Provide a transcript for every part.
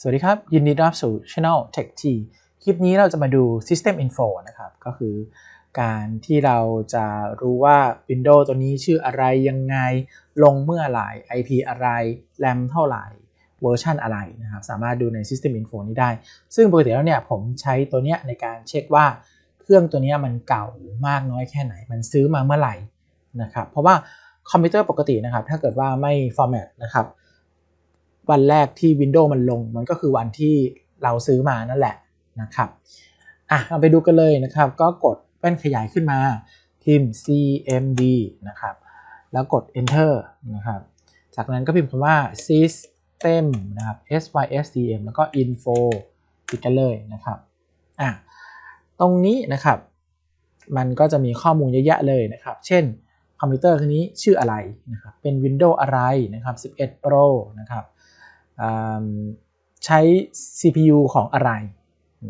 สวัสดีครับ ยินดีต้อนรับสู่ Channel Tech T คลิปนี้เราจะมาดู System Info นะครับ ก็คือการที่เราจะรู้ว่า Windows ตัวนี้ชื่ออะไรยังไง ลงเมื่อไหร่ IP อะไร RAM เท่าไหร่ เวอร์ชันอะไรนะครับ สามารถดูใน System Info นี้ได้ ซึ่งปกติแล้วเนี่ยผมใช้ตัวเนี้ยในการเช็คว่าเครื่องตัวนี้มันเก่ามากน้อยแค่ไหน มันซื้อมาเมื่อไหร่นะครับ เพราะว่าคอมพิวเตอร์ปกตินะครับ ถ้าเกิดว่าไม่ format นะครับ วันแรกที่ Windows มันลง มันก็คือวันที่เราซื้อมานั่นแหละนะครับอะเราไปดูกันเลยนะครับ ก็กดแป้นขยายขึ้นมาพิมพ์ cmd นะครับ แล้วกด enter นะครับ จากนั้นก็พิมพ์คำว่า system นะครับ system แล้วก็ info ปิดกันเลยนะครับอะตรงนี้นะครับ มันก็จะมีข้อมูลเยอะแยะเลยนะครับ เช่นคอมพิวเตอร์คันนี้ชื่ออะไรนะครับ เป็น Windows อะไรนะครับ 11 Pro นะครับ ใช้ CPU ของอะไร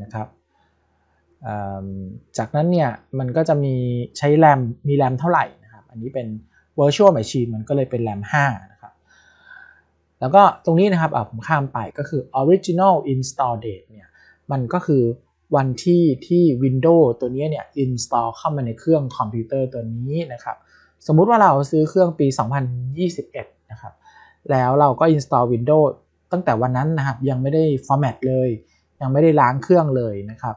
นะครับจากนั้นเนี่ยมันก็จะมีใช้แรมมีแรมเท่าไหร่นะครับอันนี้เป็น virtual machine มันก็เลยเป็นแรม5นะครับแล้วก็ตรงนี้นะครับผมข้ามไปก็คือ original install date เนี่ยมันก็คือวันที่ที่ Windows ตัวนี้เนี่ย install เข้ามาในเครื่องคอมพิวเตอร์ตัวนี้นะครับสมมุติว่าเราซื้อเครื่องปี 2021 นะครับแล้วเราก็ install Windows ตั้งแต่วันนั้นนะครับยังไม่ได้ format เลย ยังไม่ได้ล้างเครื่องเลยนะครับ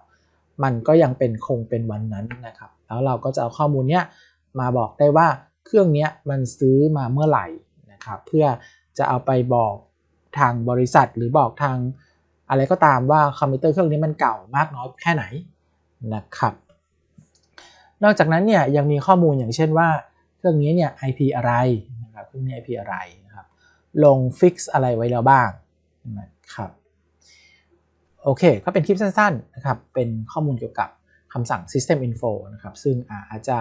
มันก็ยังเป็นคงเป็นวันนั้นนะครับ แล้วเราก็จะเอาข้อมูลเนี้ยมาบอกได้ว่าเครื่องนี้มันซื้อมาเมื่อไหร่นะครับเพื่อจะเอาไปบอกทางบริษัทหรือบอกทางอะไรก็ตามว่าคอมพิวเตอร์เครื่องนี้มันเก่ามากน้อยแค่ไหนนะครับ นอกจากนั้นเนี่ยยังมีข้อมูลอย่างเช่นว่า เครื่องนี้เนี่ย IP อะไรนะครับเครื่องนี้ IP อะไรนะครับ ลงฟิกซ์อะไรไว้แล้วบ้างนะครับโอเค ก็เป็นคลิปสั้นๆนะครับเป็นข้อมูลเกี่ยวกับคำสั่ง System Info นะครับซึ่งอาจจะ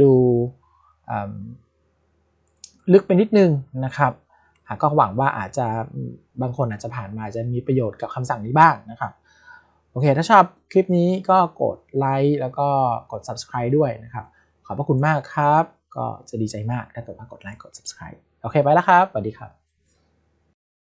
ดูลึกไปนิดนึงนะครับก็หวังว่าอาจจะบางคนอาจจะผ่านมาจะมีประโยชน์กับคำสั่งนี้บ้างนะครับโอเค ถ้าชอบคลิปนี้ก็กดไลค์แล้วก็กด subscribe ด้วยนะครับ ขอบพระคุณมากครับ ก็จะดีใจมากถ้าเกิดว่ากดไลค์กด subscribe โอเคไปแล้วครับสวัสดีครับ